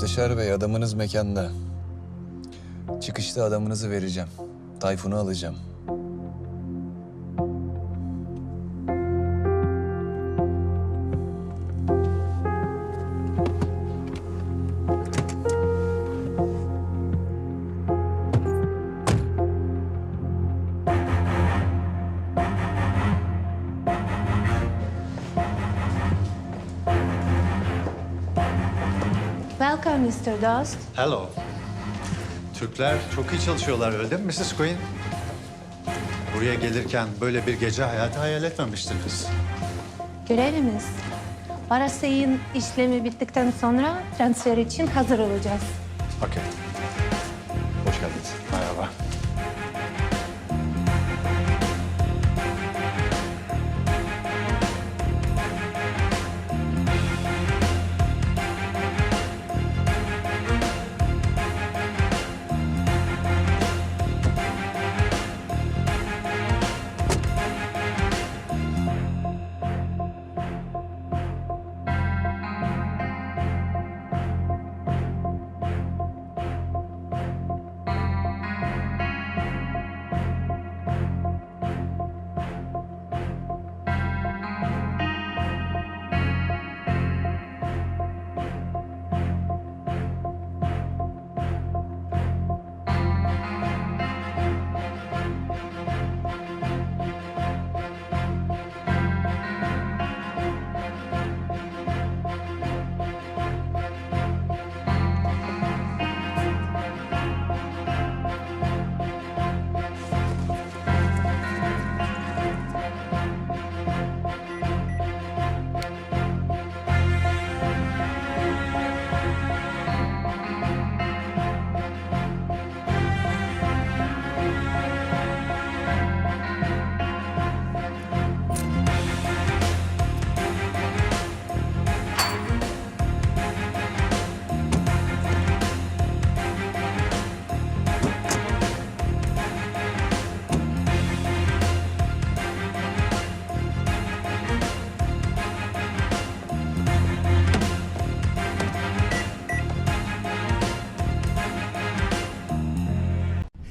Müsteşar Bey adamınız mekanda. Çıkışta adamınızı vereceğim. Tayfun'u alacağım. Welcome, Mr. Dost. Hello. Türkler çok iyi çalışıyorlar öyle değil mi Mrs. Queen? Buraya gelirken böyle bir gece hayatı hayal etmemiştiniz. Görevimiz. Parasayın işlemi bittikten sonra transfer için hazır olacağız. Okey. Hoş geldiniz. Merhaba.